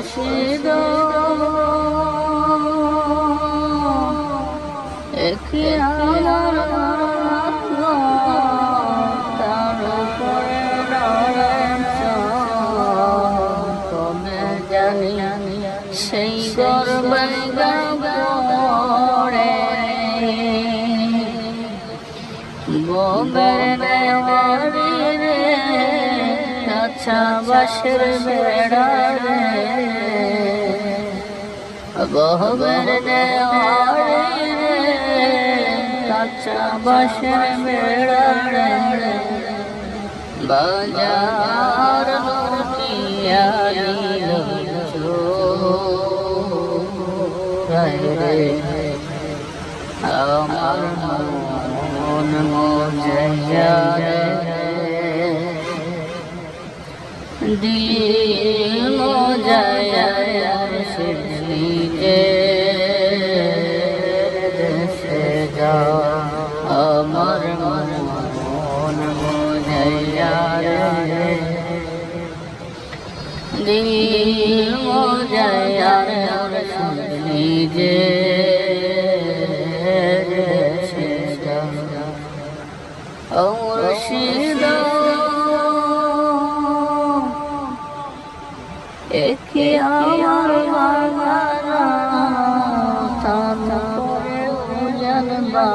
অবশ্যই একে আমার তার উপরে কমে জানি সেই গর্বে পড়ে বোমের নেওয়ারি রে আচ্ছা বাসের বেড়া রে। বোমের নেওয়ারি রে। আচ্ছা বাসের বেড়া বাজার রে। আমার মন মজাইয়া দিল মজাইয়া সে নিজে দেশে যা আমার মন মজাইয়া দিল মজাইয়া নিজে দেশে যা মুর্শিদ একে আমার তারপরে জানবা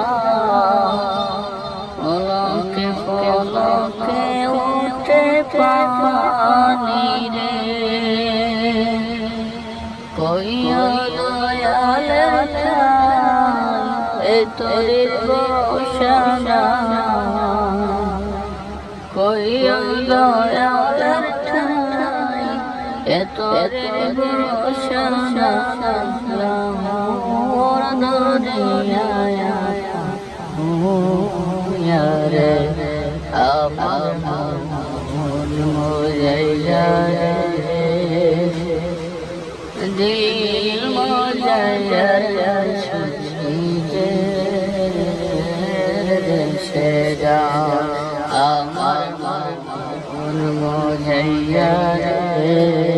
পলকে পলকে উঠে পানি রে। কইয়া দয়ালের এ তোরে বসানা। কইয়া দয়ালের ঠাই এ তোরে বসানা মোর দরিয়া রে আমার মন মজাইয়া রে দিল মজাইয়া সুচিতে দেশে যা আমার মন মজাইয়া রে